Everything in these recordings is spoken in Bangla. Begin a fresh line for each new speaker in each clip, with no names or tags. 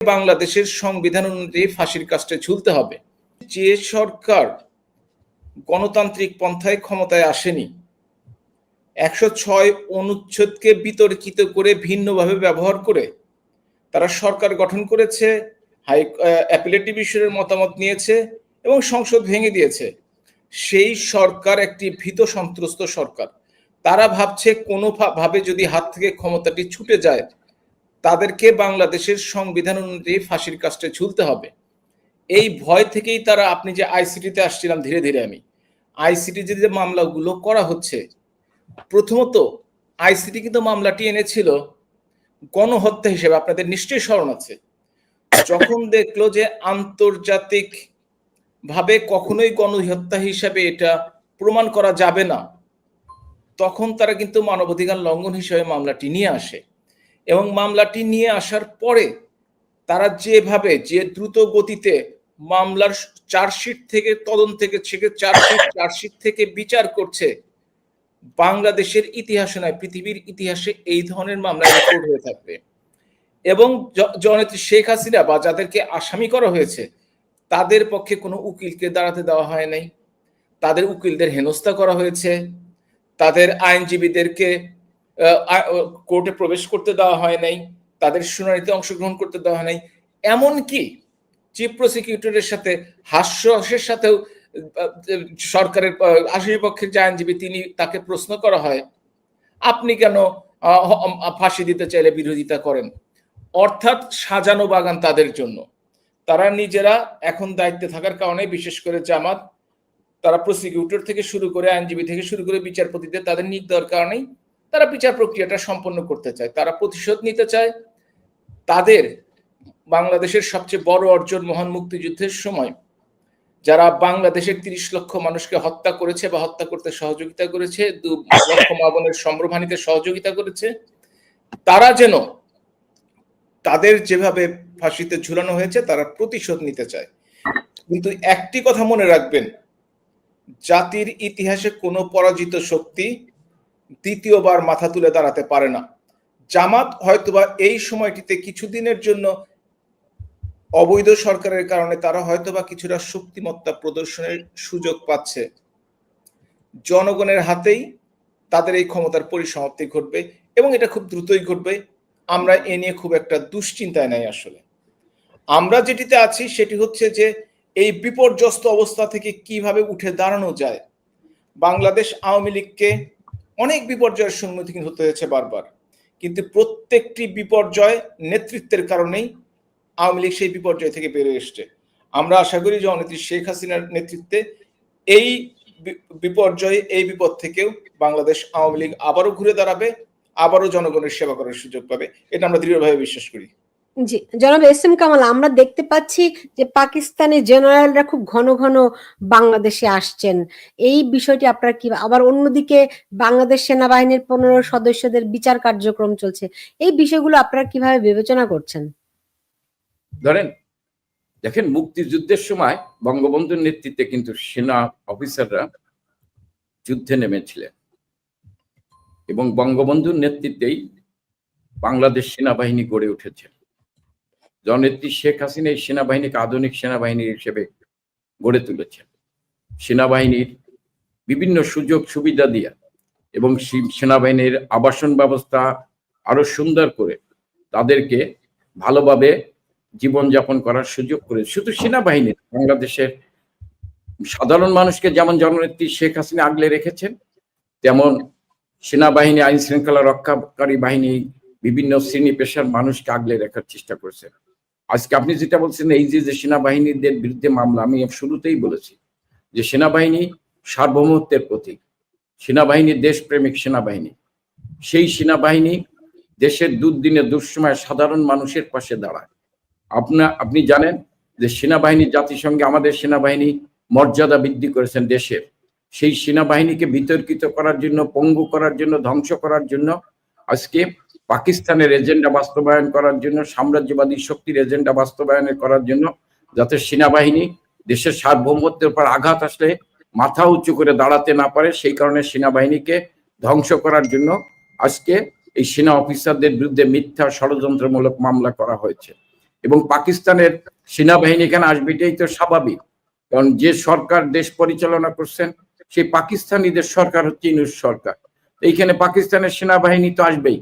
বাংলাদেশের সংবিধান অনুযায়ী ফাঁসির কাজটা ঝুলতে হবে। যে সরকার গণতান্ত্রিক পন্থায় ক্ষমতায় আসেনি, একশো ছয় অনুচ্ছেদকে বিতর্কিত করে ভিন্নভাবে ব্যবহার করে তারা সরকার গঠন করেছে, হাই অ্যাপিলেট ডিভিশনের মতামত নিয়েছে এবং সংসদ ভেঙে দিয়েছে। সেই সরকার একটি ভীত সন্ত্রস্ত সরকার। তারা ভাবছে কোনো ভাবে যদি হাত থেকে ক্ষমতাটি ছুটে যায় তাদেরকে বাংলাদেশের সংবিধান অনুযায়ী ফাঁসির কাজটা ঝুলতে হবে। এই ভয় থেকেই তারা আপনি যে আইসিটিতে আসছিলাম ধীরে ধীরে আমি, আইসিটি যে মামলাগুলো করা হচ্ছে, প্রথমত আইসিটি কিন্তু মামলাটি এনেছিল গণহত্যা হিসেবে, আপনাদের নিশ্চয়ই স্মরণ আছে। যখন দেখল যে আন্তর্জাতিক ভাবে কখনোই গণহত্যা হিসাবে এটা প্রমাণ করা যাবে না, তখন তারা কিন্তু মানবাধিকার লঙ্ঘন হিসেবে মামলাটি নিয়ে আসে। এবং মামলাটি নিয়ে আসার পরে তারা যেভাবে, যে দ্রুত গতিতে মামলার চার্জশিট থেকে, তদন্ত থেকে থেকে চার্জশিট চার্জশিট থেকে বিচার করছে, বাংলাদেশের ইতিহাসে নয়, পৃথিবীর ইতিহাসে এই ধরনের মামলা রেকর্ড হয়ে থাকবে। এবং জননেত্রী শেখ হাসিনা বা যাদেরকে আসামি করা হয়েছে, তাদের পক্ষে কোনো উকিলকে দাঁড়াতে দেওয়া হয় নাই। তাদের উকিলদের হেনস্থা করা হয়েছে। তাদের আইনজীবীদেরকে কোর্টে প্রবেশ করতে দেওয়া হয় নাই, তাদের শুনানিতে অংশগ্রহণ করতে দেওয়া হয় নাই। এমনকি চিফ প্রসিকিউটরের সাথে হাস্যের সাথেও সরকারের পক্ষের যে আইনজীবী তিনি তাকে প্রশ্ন করা হয়, আপনি কেন ফাঁসি দিতে চাইলে বিরোধিতা করেন? অর্থাৎ সাজানো বাগান তাদের জন্য। তারা নিজেরা এখন দায়িত্বে থাকার কারণে, বিশেষ করে জামাত, তারা প্রসিকিউটর থেকে শুরু করে, আইনজীবী থেকে শুরু করে বিচারপতিদের, তাদের নিক দেওয়ার কারণেই তারা বিচার প্রক্রিয়াটা সম্পন্ন করতে চায়, তারা প্রতিশোধ নিতে চায়। তাদের বাংলাদেশের সবচেয়ে বড় অর্জন মহান মুক্তিযুদ্ধের সময়, যারা বাংলাদেশের তিরিশ লক্ষ মানুষকে হত্যা করেছে বা হত্যা করতে সহযোগিতা করেছে, দু লক্ষ মাবনের সম্ভ্রমানিতে সহযোগিতা করেছে, তারা যেন তাদের যেভাবে ফাঁসিতে ঝুলানো হয়েছে, তারা প্রতিশোধ নিতে চায়। কিন্তু একটি কথা মনে রাখবেন, জাতির ইতিহাসে কোনো পরাজিত শক্তি দ্বিতীয়বার মাথা তুলে দাঁড়াতে পারে না। জামাত হয়তোবা এই সময়টিতে কিছুদিনের জন্য অবৈধ সরকারের কারণে তারা হয়তোবা কিছুটা শক্তিমত্তা প্রদর্শনের সুযোগ পাচ্ছে। জনগণের হাতেই তাদের এই ক্ষমতার পরিসমাপ্তি ঘটবে এবং এটা খুব দ্রুতই ঘটবে। আমরা এ নিয়ে খুব একটা দুশ্চিন্তায় নাই আসলে। আমরা যেটিতে আছি সেটি হচ্ছে যে এই বিপর্যস্ত অবস্থা থেকে কীভাবে উঠে দাঁড়ানো যায়। বাংলাদেশ আওয়ামী লীগকে অনেক বিপর্যয়ের সম্মুখীন হতে হয়েছে বারবার। কিন্তু প্রত্যেকটি বিপর্যয় নেতৃত্বের কারণেই আওয়ামী লীগ সেই বিপর্যয় থেকে বেরিয়ে এসছে। আমরা আশা করি যে অনেত্রী শেখ হাসিনার নেতৃত্বে এই বিপর্যয়, এই বিপদ থেকেও বাংলাদেশ আওয়ামী লীগ আবারও ঘুরে দাঁড়াবে, আবারও জনগণের সেবা করার সুযোগ পাবে। এটা আমরা দৃঢ়ভাবে বিশ্বাস করি।
জি, জনাব এস এম কামাল, আমরা দেখতে পাচ্ছি যে পাকিস্তানের জেনারেলরা খুব ঘন ঘন বাংলাদেশে আসছেন। এই বিষয়টি আপনার কি, আবার অন্যদিকে বাংলাদেশ সেনাবাহিনীর পনেরো সদস্যদের বিচার কার্যক্রম চলছে, এই বিষয়গুলো আপনারা কীভাবে বিবেচনা করছেন?
ধরেন, দেখেন মুক্তিযুদ্ধের সময় বঙ্গবন্ধুর নেতৃত্বে কিন্তু সেনা অফিসাররা যুদ্ধে নেমেছিলেন। এবং বঙ্গবন্ধুর নেতৃত্বেই বাংলাদেশ সেনাবাহিনী গড়ে উঠেছে। জননেত্রী শেখ হাসিনা এই সেনাবাহিনীকে আধুনিক সেনাবাহিনী হিসেবে গড়ে তুলেছেন। সেনাবাহিনীর বিভিন্ন সুযোগ সুবিধা দিয়ে এবং সেনাবাহিনীর আবাসন ব্যবস্থা আরও সুন্দর করে তাদেরকে ভালোভাবে জীবনযাপন করার সুযোগ করে শুধু সেনাবাহিনীর বাংলাদেশের সাধারণ মানুষকে যেমন জননেত্রী শেখ হাসিনা আগলে রেখেছেন, তেমন সেনাবাহিনী আইন শৃঙ্খলা রক্ষাকারী বাহিনী বিভিন্ন শ্রেণি পেশার মানুষকে আগলে রাখার চেষ্টা করেছেন। আজকে আপনি যেটা বলছেন, এই যে সেনাবাহিনীদের বিরুদ্ধে মামলা, আমি শুরুতেই বলেছি যে সেনাবাহিনী সার্বভৌমত্বের প্রতীক। সেনাবাহিনী দেশপ্রেমিক সেনাবাহিনী। সেই সেনাবাহিনী দেশের দুর্দিনে, দুঃসময় সাধারণ মানুষের পাশে দাঁড়ায়। আপনা, আপনি জানেন যে সেনাবাহিনী জাতিসংঘে আমাদের সেনাবাহিনী মর্যাদা বৃদ্ধি করেছেন দেশের। সেই সেনাবাহিনীকে বিতর্কিত করার জন্য, পঙ্গু করার জন্য, ধ্বংস করার জন্য আজকে পাকিস্তানের এজেন্ডা বাস্তবায়ন করার জন্য, সাম্রাজ্যবাদী শক্তির এজেন্ডা বাস্তবায়নের করার জন্য যাতে সেনাবাহিনী দেশের সার্বভৌমত্বের উপর আঘাত আসলে মাথা উঁচু করে দাঁড়াতে না পারে, সেই কারণে সেনাবাহিনীকে ধ্বংস করার জন্য আজকে এই সেনা অফিসারদের বিরুদ্ধে মিথ্যা ষড়যন্ত্রমূলক মামলা করা হয়েছে। এবং পাকিস্তানের সেনাবাহিনী এখানে আসবে, এটাই তো স্বাভাবিক। কারণ যে সরকার দেশ পরিচালনা করছেন, সেই পাকিস্তানিদের সরকার হচ্ছে ইনুস সরকার। এইখানে পাকিস্তানের সেনাবাহিনী তো আসবেই।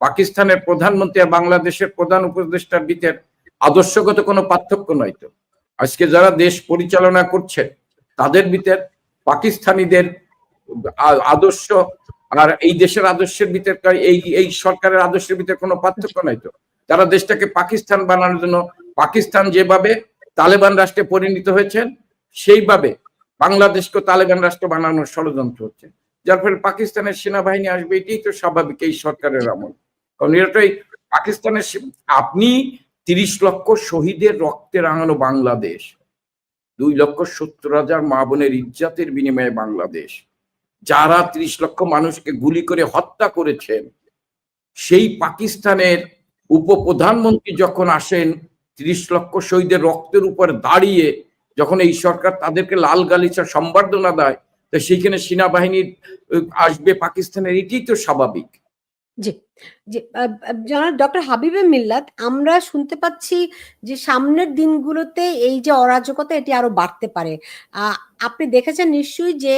পাকিস্তানের প্রধানমন্ত্রী আর বাংলাদেশের প্রধান উপদেষ্টার ভিতর আদর্শগত কোনো পার্থক্য নয় তো। আজকে যারা দেশ পরিচালনা করছে, তাদের ভিতর পাকিস্তানিদের আদর্শ আর এই দেশের আদর্শের ভিতর এই এই সরকারের আদর্শের ভিতর কোনো পার্থক্য নাই তো। তারা দেশটাকে পাকিস্তান বানানোর জন্য পাকিস্তান যেভাবে তালেবান রাষ্ট্রে পরিণত হয়েছেন সেইভাবে বাংলাদেশকে তালেবান রাষ্ট্র বানানোর ষড়যন্ত্র হচ্ছে। যার ফলে পাকিস্তানের সেনাবাহিনী আসবে, এটাই তো স্বাভাবিক এই সরকারের আমল। কারণ এটাই পাকিস্তানের আপনি তিরিশ লক্ষ শহীদের রক্তে রাঙানো বাংলাদেশ দুই লক্ষ সত্তর হাজার মা বোনের ইজ্জাতের বিনিময়ে বাংলাদেশ যারা ত্রিশ লক্ষ মানুষকে গুলি করে হত্যা করেছেন সেই পাকিস্তানের উপপ্রধানমন্ত্রী যখন আসেন ত্রিশ লক্ষ শহীদের রক্তের উপর দাঁড়িয়ে যখন এই সরকার তাদেরকে লাল গালিচা সম্বর্ধনা দেয় তো সেইখানে সেনাবাহিনী আহ, আসবে পাকিস্তানের এটাই তো স্বাভাবিক।
জি জি জনাব ডক্টর হাবিবে মিল্লাত আমরা শুনতে পাচ্ছি যে সামনের দিনগুলোতে এই যে অরাজকতা এটি আরও বাড়তে পারে। আপনি দেখেছেন নিশ্চয়ই যে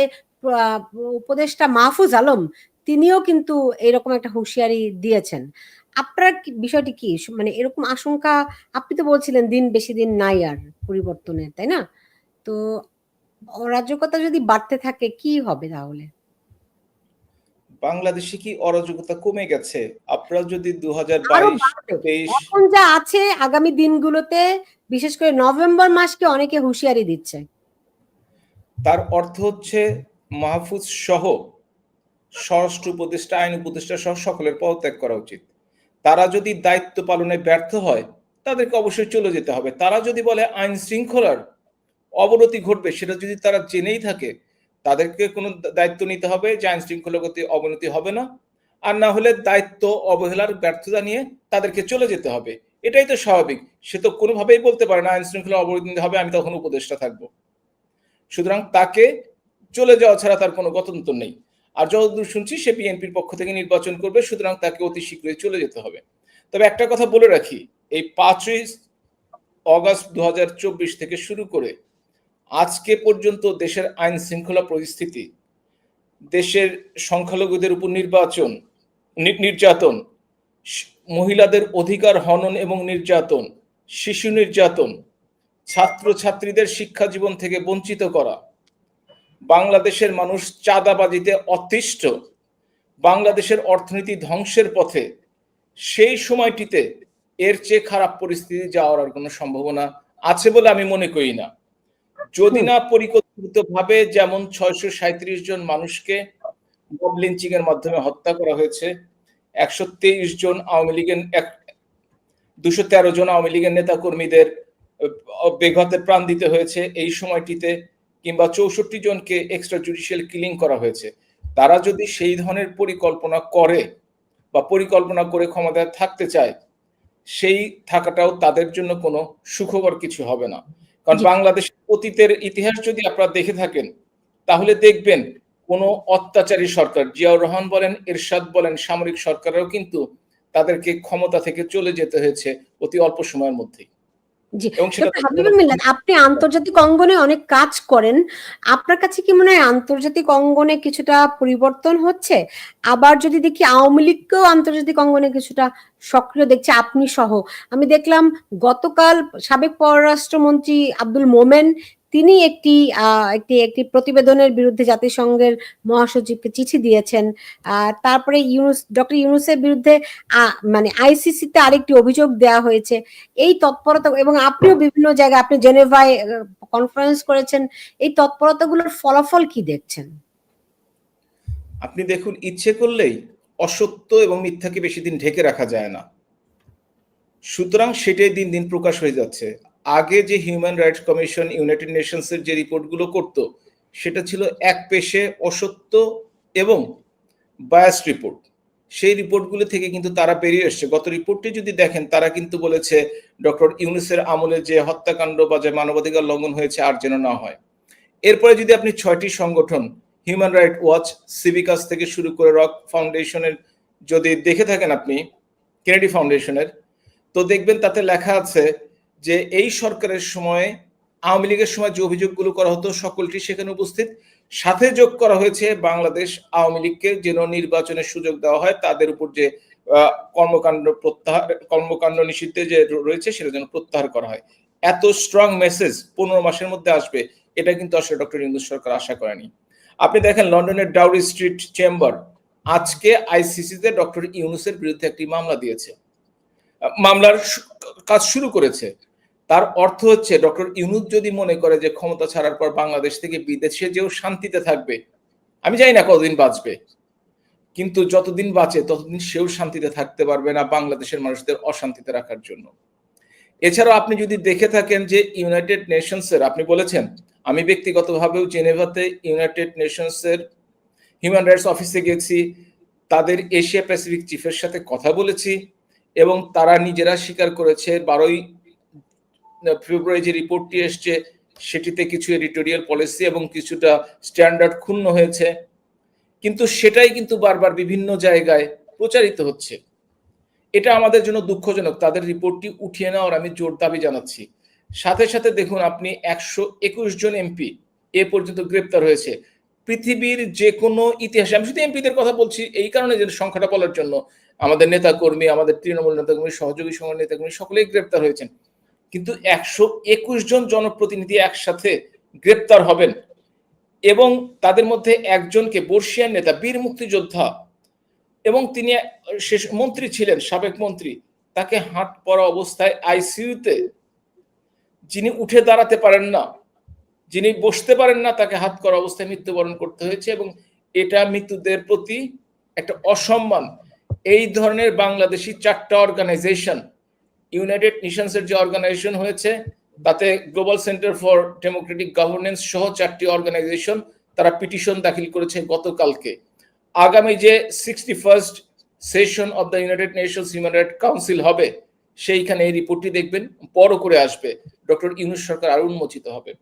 আহ, উপদেষ্টা মাহফুজ আলম তিনিও কিন্তু এরকম একটা হুঁশিয়ারি দিয়েছেন। আপনার কি- বিষয়টি কি? মানে এরকম আশঙ্কা আপনি তো বলছিলেন দিন বেশি দিন নাই আর পরিবর্তনের তাই না? তো অরাজকতা যদি বাড়তে থাকে কি হবে তাহলে?
বাংলাদেশে কি অরাজকতা কমে গেছে? আপনারা যদি দু হাজার
এখন যা আছে আগামী দিনগুলোতে বিশেষ করে নভেম্বর মাসকে অনেকে হুঁশিয়ারি দিচ্ছে।
তার অর্থ হচ্ছে মাহফুজ সহ স্বরাষ্ট্র উপদেষ্টা আইন উপদেষ্টা সহ সকলের পদত্যাগ করা উচিত। তারা যদি দায়িত্ব পালনে ব্যর্থ হয় তাদেরকে অবশ্যই চলে যেতে হবে। তারা যদি বলে আইন শৃঙ্খলার অবনতি ঘটবে সেটা যদি তারা জেনেই থাকে তাদেরকে কোনো দায়িত্ব নিতে হবে যে আইন শৃঙ্খলাগত অবনতি হবে না। আর না হলে দায়িত্ব অবহেলার ব্যর্থতা নিয়ে তাদেরকে চলে যেতে হবে। এটাই তো স্বাভাবিক। সে তো কোনোভাবেই বলতে পারে না, আইন শৃঙ্খলা অবনতি হবে, আমি তখন উপদেষ্টা থাকব। সুতরাং তাকে চলে যাওয়া ছাড়া তার কোনো গতন্তর নেই। আর যতদূর শুনছি, সে বিএনপির পক্ষ থেকে নির্বাচন করবে, সুতরাং তাকে অতি শীঘ্রই চলে যেতে হবে। তবে একটা কথা বলে রাখি, এই পাঁচই অগাস্ট দু থেকে শুরু করে আজকে পর্যন্ত দেশের আইন শৃঙ্খলা পরিস্থিতি, দেশের সংখ্যালঘুদের উপর নির্বাচন নির্যাতন মহিলাদের অধিকার হনন এবং নির্যাতন, শিশু নির্যাতন ছাত্র ছাত্রীদের শিক্ষা জীবন থেকে বঞ্চিত করা, বাংলাদেশের মানুষ চাঁদাবাজিতে অতিষ্ঠ, বাংলাদেশের অর্থনীতি ধ্বংসের পথে, সেই সময়টিতে এর চেয়ে খারাপ পরিস্থিতি যাওয়ার আর কোনো সম্ভাবনা আছে বলে আমি মনে করি না। যদি না পরিকল্পিতভাবে যেমন ছয়শো সাঁত্রিশ জন মানুষকে মব লিঞ্চিং এর মাধ্যমে হত্যা করা হয়েছে, একশো তেইশ জন আওয়ামী লীগের দুশো তেরো জন আওয়ামী লীগের নেতা কর্মীদের বেঘতে প্রাণ দিতে হয়েছে এই সময়টিতে, কিংবা চৌষট্টি জনকে এক্সট্রা জুডিশিয়াল কিলিং করা হয়েছে। তারা যদি সেই ধরনের পরিকল্পনা করে বা পরিকল্পনা করে ক্ষমতায় থাকতে চায়, সেই থাকাটাও তাদের জন্য কোনো সুখবর কিছু হবে না। কারণ বাংলাদেশের অতীতের ইতিহাস যদি আপনারা দেখে থাকেন তাহলে দেখবেন কোনো অত্যাচারী সরকার জিয়াউর রহমান বলেন এরশাদ বলেন সামরিক সরকারও কিন্তু তাদেরকে ক্ষমতা থেকে চলে যেতে হয়েছে অতি অল্প সময়ের মধ্যেই।
আপনি আন্তর্জাতিক অঙ্গনে অনেক কাজ করেন। আপনার কাছে কি মনে হয় আন্তর্জাতিক অঙ্গনে কিছুটা পরিবর্তন হচ্ছে? আবার যদি দেখি আওয়ামী লীগকেও আন্তর্জাতিক অঙ্গনে কিছুটা সক্রিয় দেখছে আপনি সহ। আমি দেখলাম গতকাল সাবেক পররাষ্ট্রমন্ত্রী আব্দুল মোমেন তিনি একটি একটি একটি প্রতিবেদনের বিরুদ্ধে জাতিসংঘের মহাসচিবকে চিঠি দিয়েছেন। তারপরে ইউনুস, ডক্টর ইউনুসের বিরুদ্ধে মানে আইসিসিতে আরেকটি অভিযোগ দেওয়া হয়েছে। এই তৎপরতা এবং আপনিও বিভিন্ন জায়গায়, আপনি জেনেভায় কনফারেন্স করেছেন, এই তৎপরতাগুলোর ফলাফল কি দেখছেন?
আপনি দেখুন, ইচ্ছে করলেই অসত্য এবং মিথ্যাকে বেশি দিন ঢেকে রাখা যায় না। সুতরাং সেটাই দিন দিন প্রকাশ হয়ে যাচ্ছে। আগে যে হিউম্যান রাইটস কমিশন ইউনাইটেড নেশনসের যে রিপোর্টগুলো করত, সেটা ছিল এক পেশে অসত্য এবং বায়াস রিপোর্ট সেই রিপোর্টগুলো থেকে কিন্তু তারা বেরিয়ে এসছে। গত রিপোর্টটি যদি দেখেন, তারা কিন্তু বলেছে, ডক্টর ইউনুসের আমলে যে হত্যাকাণ্ড বা যে মানবাধিকার লঙ্ঘন হয়েছে আর যেন না হয়। এরপরে যদি আপনি ছয়টি সংগঠন হিউম্যান রাইট ওয়াচ সিভিকাস থেকে শুরু করে রক ফাউন্ডেশনের যদি দেখে থাকেন আপনি কেনেডি ফাউন্ডেশনের তো দেখবেন তাতে লেখা আছে যে এই সরকারের সময়, আওয়ামী লীগের সময় যে অভিযোগগুলো করা হতো, সকলটি সেখানে উপস্থিত। সাথে যোগ করা হয়েছে বাংলাদেশ আওয়ামী লীগকে যেন নির্বাচনের সুযোগ দেওয়া হয়, তাদের উপর যে কর্মকাণ্ড প্রত্যাহার, কর্মকাণ্ড নিষিদ্ধে যে রয়েছে, সেটা যেন প্রত্যাহার করা হয়। এত স্ট্রং মেসেজ পনেরো মাসের মধ্যে আসবে, এটা কিন্তু আসলে ডক্টর ইন্দু সরকার আশা করেনি। আপনি দেখেন লন্ডনের ডাউরি স্ট্রিট চেম্বার, আজকে আইসিসিতে ডক্টর ইউনুসের বিরুদ্ধে একটি মামলা দিয়েছে। মামলার কাজ শুরু করেছে। তার অর্থ হচ্ছে, ডক্টর ইউনুস যদি মনে করে যে ক্ষমতা ছাড়ার পর বাংলাদেশ থেকে বিদেশে যেও শান্তিতে থাকবে, আমি জানি না কতদিন বাঁচবে, কিন্তু যতদিন বাঁচে ততদিন সেও শান্তিতে থাকতে পারবে না বাংলাদেশের মানুষদের অশান্তিতে রাখার জন্য। এছাড়াও আপনি যদি দেখে থাকেন যে ইউনাইটেড নেশনসের আপনি বলেছেন, আমি ব্যক্তিগতভাবেও জেনেভাতে ইউনাইটেড নেশনসের হিউম্যান রাইটস অফিসে গেছি, তাদের এশিয়া প্যাসিফিক চিফের সাথে কথা বলেছি, এবং তারা নিজেরা স্বীকার করেছে বারোই ফেব্রুয়ারি যে রিপোর্টটি এসছে, সেটিতে কিছু এডিটোরিয়াল পলিসি এবং কিছুটা স্ট্যান্ডার্ড ক্ষুণ্ণ হয়েছে। কিন্তু সেটাই কিন্তু বারবার বিভিন্ন জায়গায় প্রচারিত হচ্ছে। এটা আমাদের জন্য দুঃখজনক। তাদের রিপোর্টটি উঠিয়ে নেওয়ার আমি জোর দাবি জানাচ্ছি। সাথে সাথে দেখুন, আপনি একশো একুশ জন এমপি এ পর্যন্ত গ্রেপ্তার হয়েছে। পৃথিবীর যে কোনো ইতিহাসে, আমি শুধু এমপিদের কথা বলছি, এই কারণে যে সংখ্যাটা বলার জন্য। আমাদের নেতাকর্মী, আমাদের তৃণমূল নেতাকর্মী, সহযোগী সংঘ নেতাকর্মী সকলেই গ্রেপ্তার হয়েছেন। কিন্তু একশো একুশ জন জনপ্রতিনিধি একসাথে গ্রেপ্তার হবেন এবং তাদের মধ্যে একজনকে বর্ষিয়ান নেতা, বীর মুক্তিযোদ্ধা এবং তিনি শেষ মন্ত্রী ছিলেন, সাবেক মন্ত্রী। তাকে হাট পড়া অবস্থায় আইসিইউতে যিনি উঠে দাঁড়াতে পারেন না, যিনি বসতে পারেন না, তাকে হাত করা অবস্থায় মৃত্যুবরণ করতে হয়েছে এবং এটা মৃত্যুদের প্রতি একটা অসম্মান। এই ধরনের বাংলাদেশি চারটা অর্গানাইজেশন ইউনাইটেড নেশনসের যে অর্গানাইজেশন হয়েছে, তাতে global centre for democratic governance সহ চারটি অর্গানাইজেশন তারা পিটিশন দাখিল করেছে গতকালকে। আগামী যে sixty first session of the united nations human right council হবে, সেইখানে এই রিপোর্টটি দেখবেন বড় করে আসবে। ডক্টর ইউনুস সরকার আরও উন্মোচিত হবে।